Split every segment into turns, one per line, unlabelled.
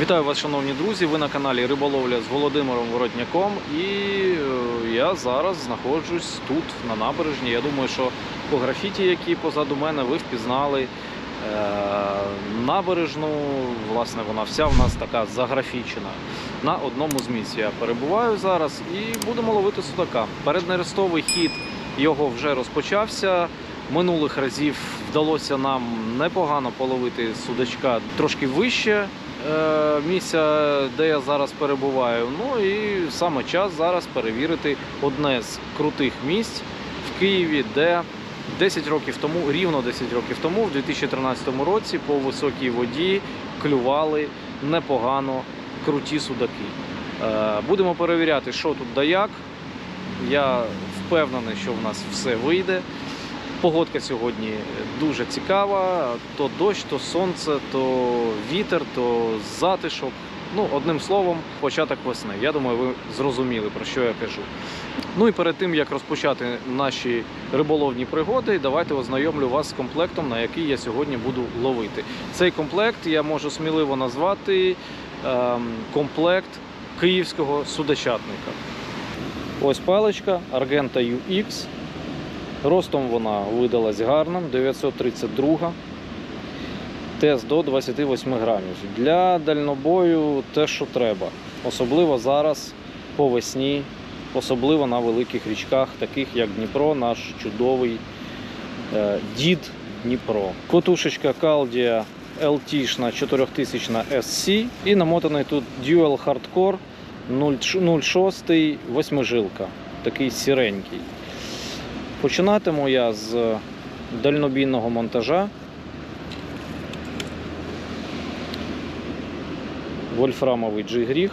Вітаю вас, шановні друзі. Ви на каналі Риболовля з Володимиром Воротняком. І е, я зараз знаходжусь тут, на набережні. Я думаю, що по графіті, які позаду мене, ви впізнали е, набережну. Власне, вона вся в нас така заграфічена. На одному з місць я перебуваю зараз і будемо ловити судака. Переднерестовий хід його вже розпочався. Минулих разів вдалося нам непогано половити судачка трошки вище місця, де я зараз перебуваю. Ну і саме час зараз перевірити одне з крутих місць в Києві, де 10 років тому, рівно 10 років тому, в 2013 році, по високій воді клювали непогано круті судаки. Е, Будемо перевіряти, що тут да як. Я впевнений, що в нас все вийде. Погодка сьогодні дуже цікава. То дощ, то сонце, то вітер, то затишок. Ну, одним словом, початок весни. Я думаю, ви зрозуміли, про що я кажу. Ну і перед тим, як розпочати наші риболовні пригоди, давайте ознайомлю вас з комплектом, на який я сьогодні буду ловити. Цей комплект я можу сміливо назвати ем, комплект київського судочатника. Ось паличка Argenta UX. Ростом вона видалась гарним, 932. Тест до 28 грамів. Для дальнобою те, що треба. Особливо зараз по весні, особливо на великих річках, таких як Дніпро, наш чудовий е, дід Дніпро. Котушечка Caldia LT 4000 SC і намотаний тут Dual Hardcore 0,6 восьмижилка, такий сіренький. Починатиму я з дальнобійного монтажа. Вольфрамовий джигріг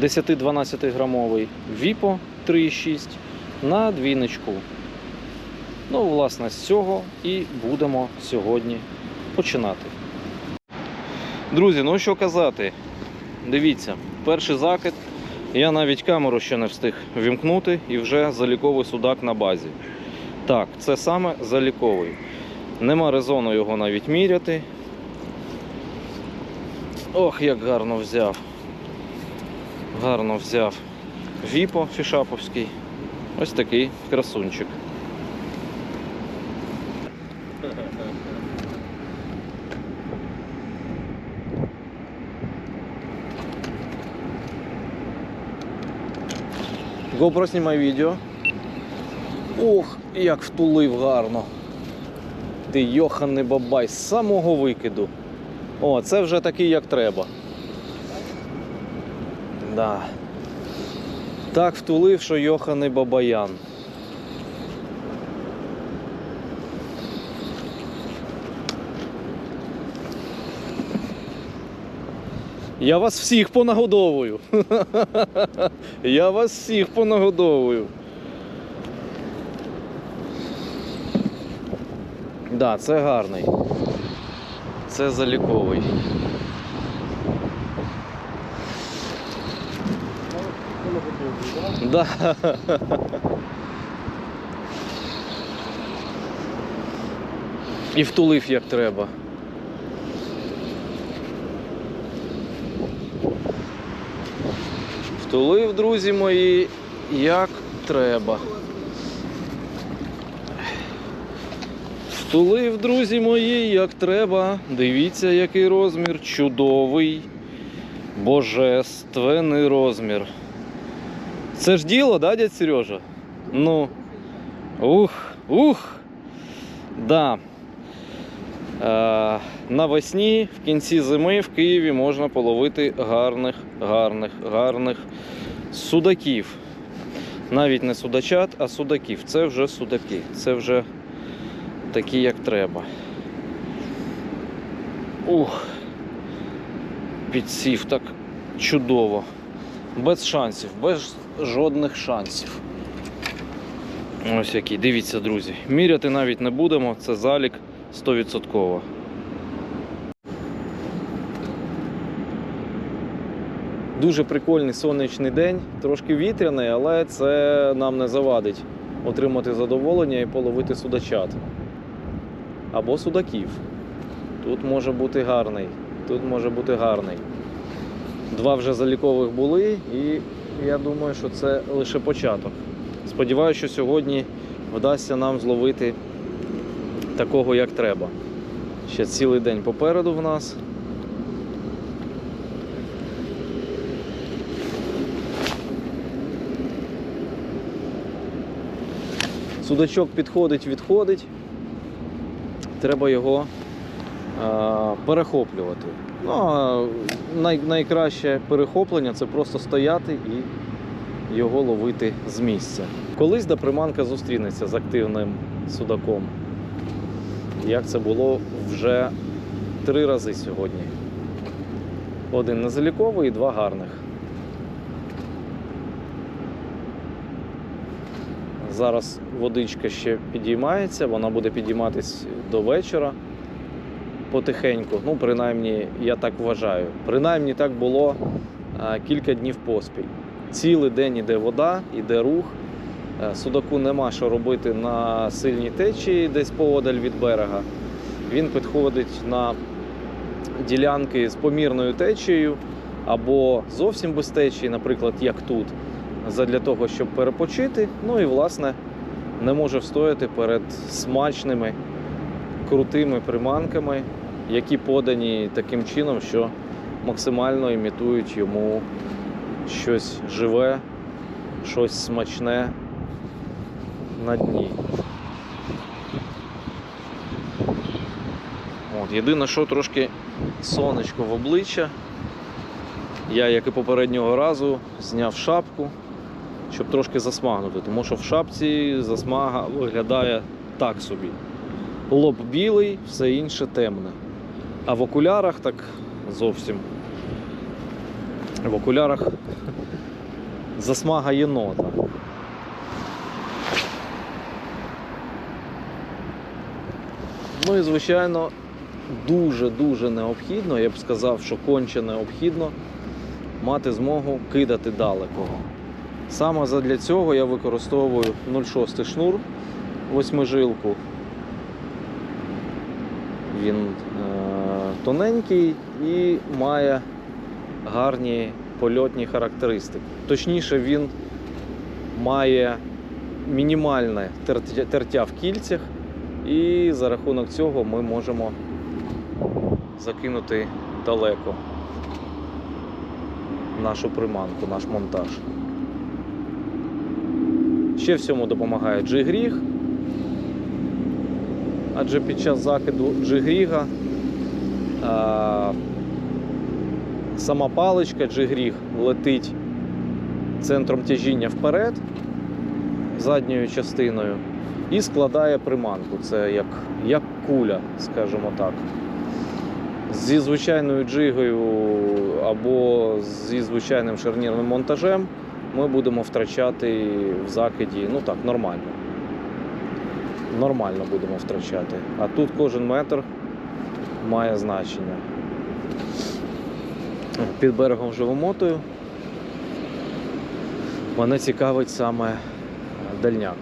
10-12 грамовий Віпо 3,6 на двійничку. Ну, власне, з цього і будемо сьогодні починати. Друзі, ну що казати, дивіться, перший закид. Я навіть камеру ще не встиг вімкнути і вже заліковий судак на базі. Так, це саме заліковий. Нема резону його навіть міряти. Ох, як гарно взяв. Гарно взяв Віпо Фішаповський. Ось такий красунчик. GoPro знімає відео. Ох, як втулив гарно. Ти йоханий бабай з самого викиду. О, це вже такий, як треба. Да. Так втулив, що йоханий бабаян. Я вас всіх понагодовую. Я вас всіх понагодовую. Да, це гарний. Це заліковий. Да. І втулив як треба. Втулив, друзі мої, як треба. Втулив, друзі мої, як треба. Дивіться, який розмір. Чудовий, божественний розмір. Це ж діло, да, дядь Сережа? Ну. Ух, ух. Да. Е, навесні, в кінці зими в Києві можна половити гарних, гарних, гарних судаків. Навіть не судачат, а судаків. Це вже судаки. Це вже такі, як треба. Ух. Підсів так чудово. Без шансів, без жодних шансів. Ось який. Дивіться, друзі. Міряти навіть не будемо, це залік 100%. Дуже прикольний сонячний день, трошки вітряний, але це нам не завадить отримати задоволення і половити судачат. Або судаків. Тут може бути гарний тут може бути гарний. Два вже залікових були, і я думаю, що це лише початок. Сподіваюся, що сьогодні вдасться нам зловити такого, як треба. Ще цілий день попереду в нас. Судачок підходить, відходить. Треба його а, перехоплювати. Ну, а най, найкраще перехоплення це просто стояти і його ловити з місця. Колись да приманка зустрінеться з активним судаком. Як це було вже три рази сьогодні. Один незаліковий і два гарних. Зараз водичка ще підіймається, вона буде підійматись до вечора потихеньку. Ну, принаймні, я так вважаю. Принаймні так було а, кілька днів поспіль. Цілий день іде вода, іде рух. Е, Судаку нема що робити на сильній течії, десь поодаль від берега. Він підходить на ділянки з помірною течією або зовсім без течії, наприклад, як тут, задля того, щоб перепочити. Ну і власне не може встояти перед смачними, крутими приманками, які подані таким чином, що максимально імітують йому щось живе, щось смачне на дні. От, єдине, що трошки сонечко в обличчя. Я, як і попереднього разу, зняв шапку, щоб трошки засмагнути, тому що в шапці засмага виглядає так собі. Лоб білий, все інше темне. А в окулярах так зовсім. В окулярах засмага єнота. Ну і звичайно, дуже-дуже необхідно, я б сказав, що конче необхідно мати змогу кидати далеко. Саме задля цього я використовую 0,6 шнур восьмижилку. Він е, тоненький і має гарні польотні характеристики. Точніше, він має мінімальне тертя в кільцях, і за рахунок цього ми можемо закинути далеко нашу приманку, наш монтаж. Ще всьому допомагає джигріг, адже під час закиду джигріга а, сама паличка джигріг летить центром тяжіння вперед, задньою частиною, і складає приманку. Це як, як куля, скажімо так. Зі звичайною джигою або зі звичайним шарнірним монтажем ми будемо втрачати в закиді, ну так, нормально. Нормально будемо втрачати. А тут кожен метр має значення. Під берегом вже вимотую. Мене цікавить саме дальняк.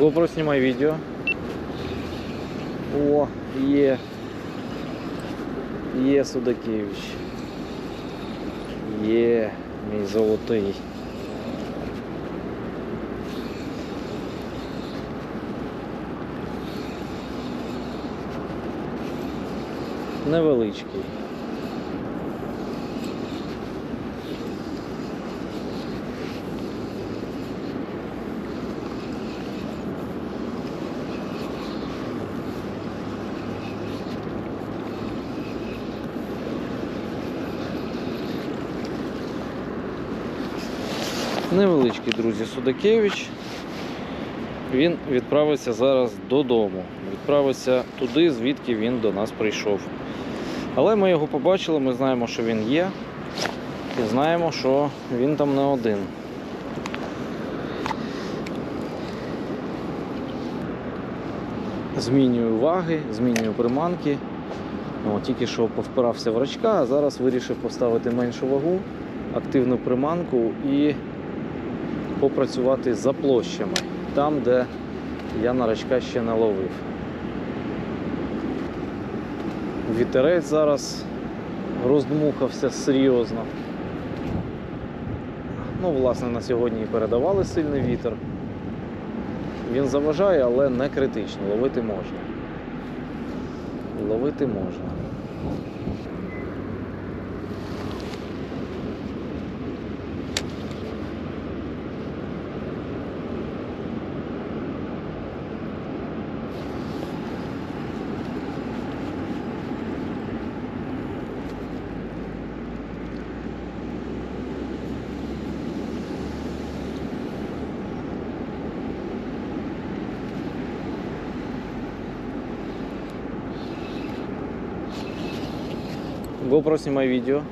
GoPro снимай видео. О, є. Є Судакевич. Є, мій золотий. Невеличкий. Невеличкий, друзі, Судакевич. Він відправиться зараз додому. Відправиться туди, звідки він до нас прийшов. Але ми його побачили, ми знаємо, що він є. І знаємо, що він там не один. Змінюю ваги, змінюю приманки. О, тільки що повпирався в рачка, а зараз вирішив поставити меншу вагу, активну приманку і попрацювати за площами, там, де я на рачка ще не ловив. Вітерець зараз роздмухався серйозно. Ну, власне, на сьогодні і передавали сильний вітер. Він заважає, але не критично. Ловити можна. Ловити можна. GoPro снимай видео.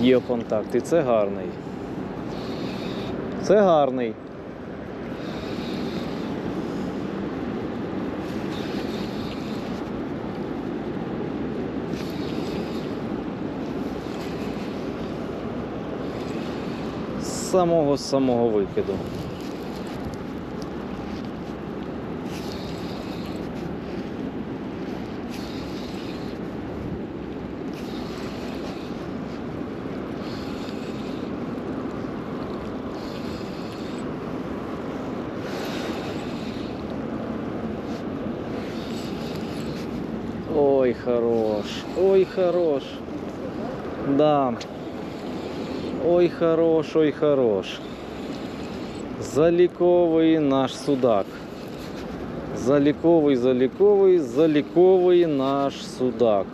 Є контакт, і це гарний. Це гарний. З самого самого викиду. Ой, хорош. Ой, хорош. Да. Ой, хорош, ой, хорош. Заліковий наш судак. Заліковий, заліковий, заліковий наш судак.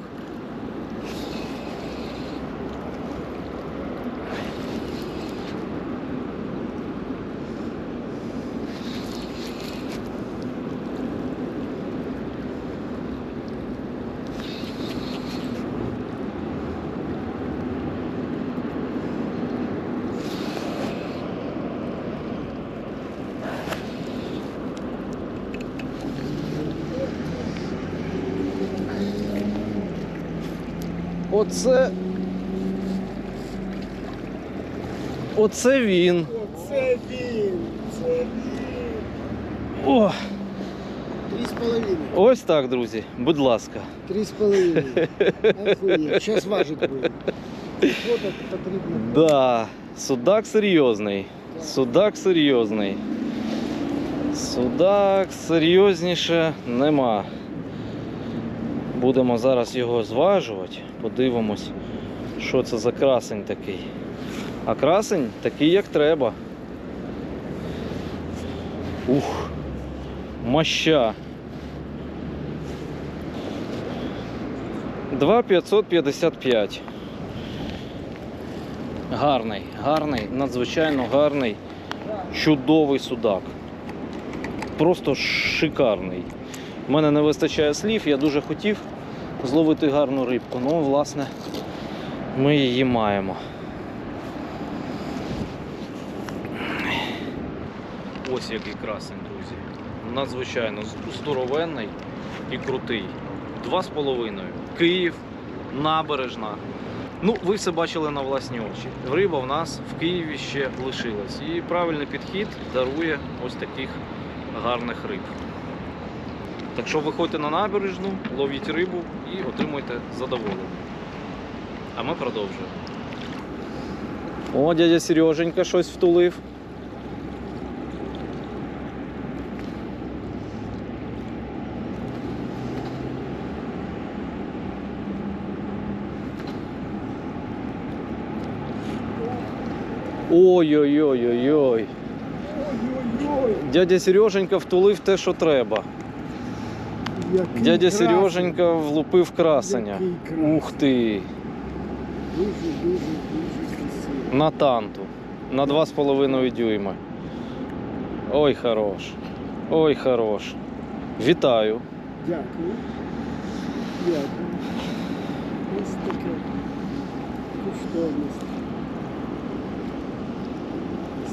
Оце. Оце він.
Оце він, це він.
О,
Три з половиною.
ось так, друзі. Будь ласка.
Три з половиною. Охуєть. Зараз важить буде. Фото потрібно.
Да, судак серйозний. Судак серйозний. Судак серйозніше нема. Будемо зараз його зважувати, подивимось, що це за красень такий. А красень такий, як треба. Ух, моща. 2,555. Гарний, гарний, надзвичайно гарний, чудовий судак. Просто шикарний. У мене не вистачає слів, я дуже хотів зловити гарну рибку. Ну, власне, ми її маємо. Ось який красень, друзі. Надзвичайно здоровенний і крутий. Два з половиною. Київ, набережна. Ну, ви все бачили на власні очі. Риба в нас в Києві ще лишилась. І правильний підхід дарує ось таких гарних риб. Так що виходьте на набережну, ловіть рибу і отримуйте задоволення. А ми продовжуємо. О, дядя Сереженька щось втулив. Ой-ой-ой-ой-ой.
Ой-ой-ой.
Дядя Сереженька втулив те, що треба.
Який
Дядя
красень.
Сереженька влупив красення.
Який.
Ух ти!
Дуже, дуже, красивий.
На танту. На 2,5 дюйма. Ой, хорош. Ой, хорош. Вітаю.
Дякую. Дякую. Ось таке коштовність.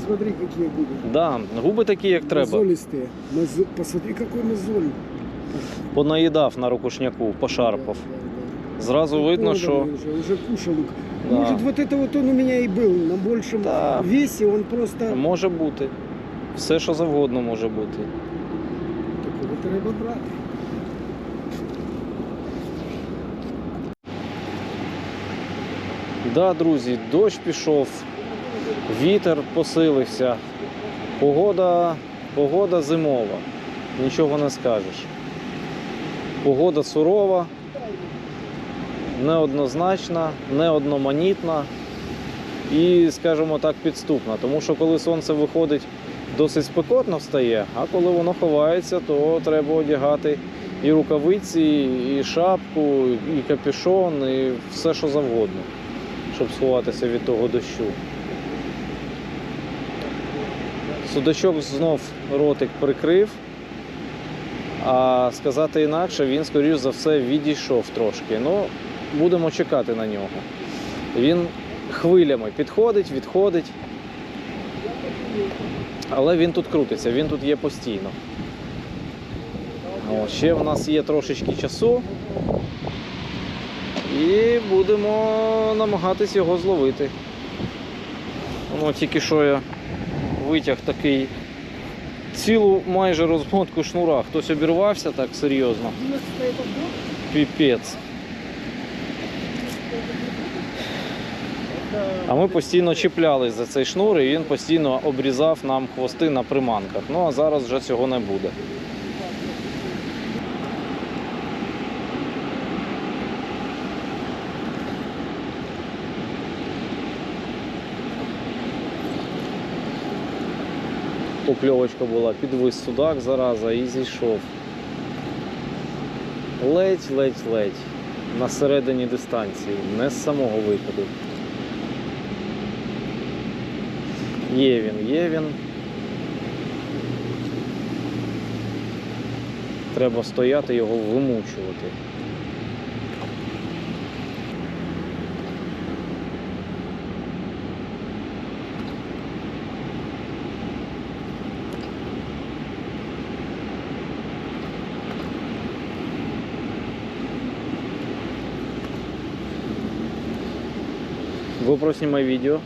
Смотри, какие будут.
Да, губи такі, як треба.
Мозолистые. Мозо- Посмотри, какой мозоль
Понаїдав на рукушняку, пошарпав.
Да, да,
Зразу видно, що
Проданный Уже, уже кушал.
Да.
Может, вот это вот он у меня и был на большем
Да.
весе, он просто...
може бути. Все, що завгодно може бути.
Такого треба брати.
Да, друзі, дощ пішов, вітер посилився. Погода, погода зимова. Нічого не скажеш. Погода сурова, неоднозначна, неодноманітна і, скажімо так, підступна. Тому що коли сонце виходить, досить спекотно встає, а коли воно ховається, то треба одягати і рукавиці, і шапку, і капюшон, і все, що завгодно щоб сховатися від того дощу. Судачок знов ротик прикрив, а сказати інакше, він, скоріш за все, відійшов трошки. Ну, будемо чекати на нього. Він хвилями підходить, відходить. Але він тут крутиться, він тут є постійно. О, ще в нас є трошечки часу. І будемо намагатись його зловити. Ну, тільки що я витяг такий цілу майже розмотку шнура. Хтось обірвався так серйозно. Піпець. А ми постійно чіплялись за цей шнур і він постійно обрізав нам хвости на приманках. Ну а зараз вже цього не буде. Покльовочка була, підвис судак зараза і зійшов. Ледь, ледь, ледь. На середині дистанції, не з самого виходу. Є він, є він. Треба стояти його вимучувати. GoPro знімай відео.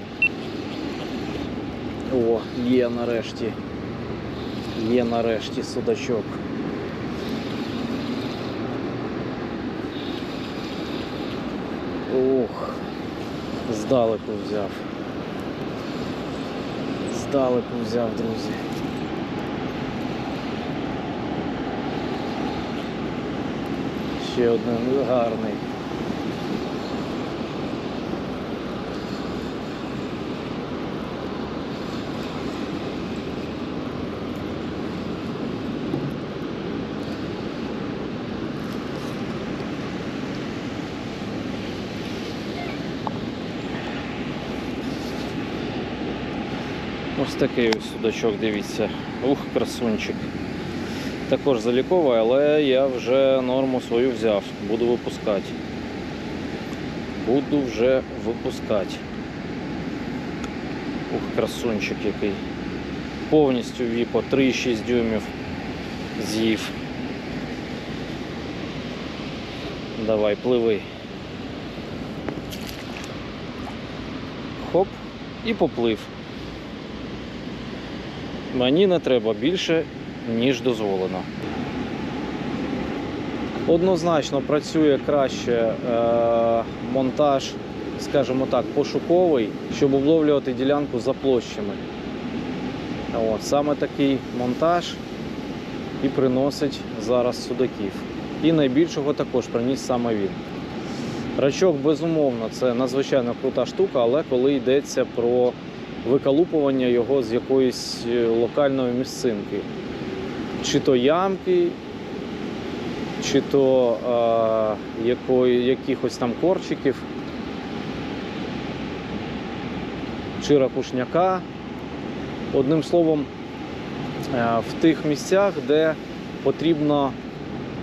О, є нарешті. Є нарешті судачок. Ух, здалеку взяв. Здалеку взяв, друзі. Ще один гарний. Ось такий ось судачок, дивіться. Ух, красунчик. Також заліковий, але я вже норму свою взяв. Буду випускати. Буду вже випускати. Ух, красунчик який. Повністю віпо 3,6 дюймів з'їв. Давай, пливи. Хоп, і поплив. Мені не треба більше, ніж дозволено. Однозначно працює краще е, монтаж, скажімо так, пошуковий, щоб обловлювати ділянку за площами. От, саме такий монтаж і приносить зараз судаків. І найбільшого також приніс саме він. Рачок, безумовно, це надзвичайно крута штука, але коли йдеться про викалупування його з якоїсь е, локальної місцинки. Чи то ямки, чи то е, якої, якихось там корчиків, чи ракушняка. Одним словом, е, в тих місцях, де потрібно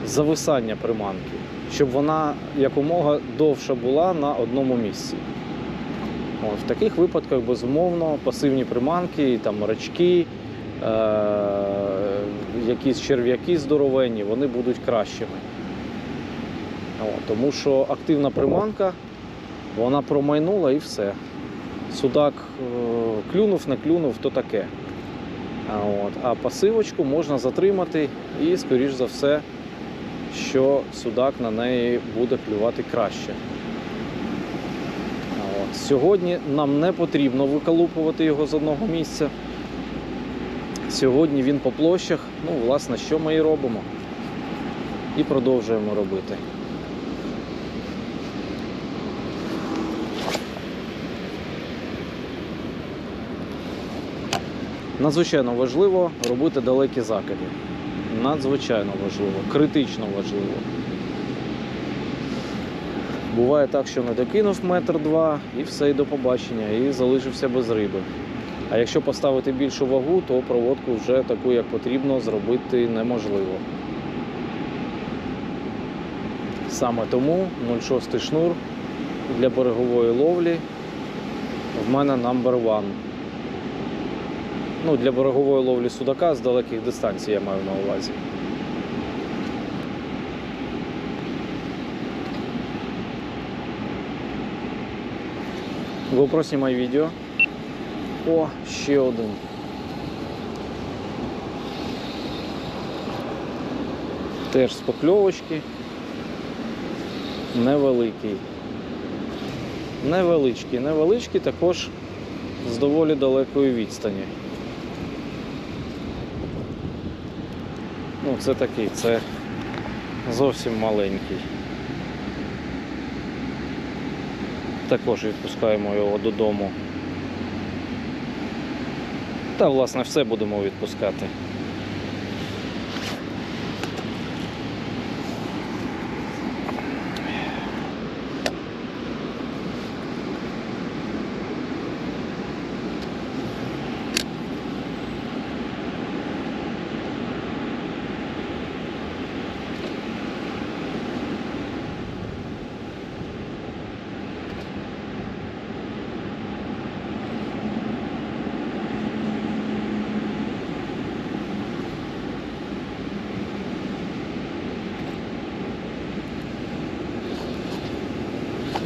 зависання приманки, щоб вона якомога довше була на одному місці. В таких випадках, безумовно, пасивні приманки, там рачки, е- якісь черв'яки здоровенні, вони будуть кращими. От, тому що активна приманка, вона промайнула і все. Судак е, клюнув, не клюнув, то таке. А, от, а пасивочку можна затримати і, скоріш за все, що судак на неї буде клювати краще. Сьогодні нам не потрібно виколупувати його з одного місця. Сьогодні він по площах. Ну, власне, що ми і робимо. І продовжуємо робити. Надзвичайно важливо робити далекі закиди. Надзвичайно важливо, критично важливо. Буває так, що не докинув метр два і все, і до побачення, і залишився без риби. А якщо поставити більшу вагу, то проводку вже таку, як потрібно, зробити неможливо. Саме тому 0,6 шнур для берегової ловлі в мене number one. Ну, для берегової ловлі судака з далеких дистанцій я маю на увазі. GoPro знімай відео. О, ще один. Теж з покльовочки. Невеликий. Невеличкий, невеличкий також з доволі далекої відстані. Ну, це такий, це зовсім маленький. Також відпускаємо його додому. Та, власне, все будемо відпускати.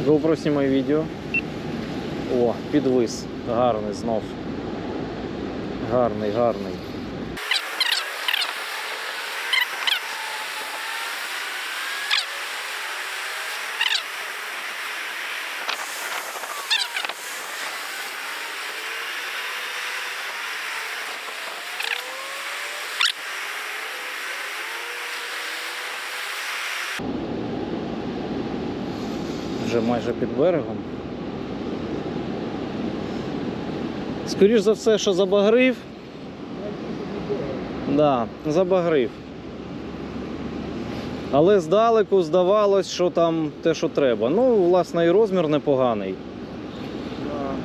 GoPro знімай відео. О, підвис. Гарний знов. Гарний, гарний. Вже майже під берегом. Скоріш за все, що забагрив. Да, забагрив. Але здалеку здавалось, що там те, що треба. Ну, власне, і розмір непоганий.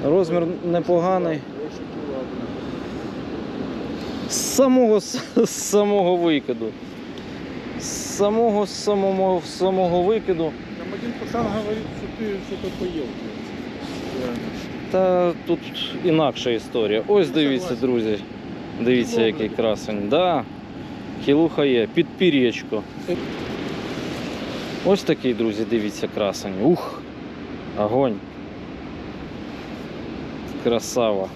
Розмір непоганий. З самого, з самого викиду. З самого, з самого, з самого викиду.
Пацан говорит, что ты что-то поел.
Та тут інакша історія. Ось дивіться, друзі. Дивіться, який красень. Да, кілуха є, під пір'ячко. Ось такий, друзі, дивіться, красень. Ух! Огонь. Красава.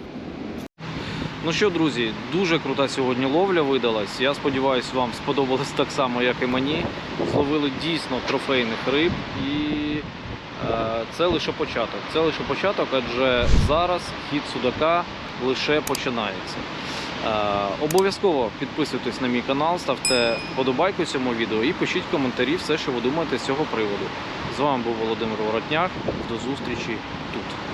Ну що, друзі, дуже крута сьогодні ловля видалась. Я сподіваюся, вам сподобалось так само, як і мені. Зловили дійсно трофейних риб і це лише початок. Це лише початок, адже зараз хід судака лише починається. Е, обов'язково підписуйтесь на мій канал, ставте вподобайку цьому відео і пишіть коментарі все, що ви думаєте з цього приводу. З вами був Володимир Воротняк. До зустрічі тут.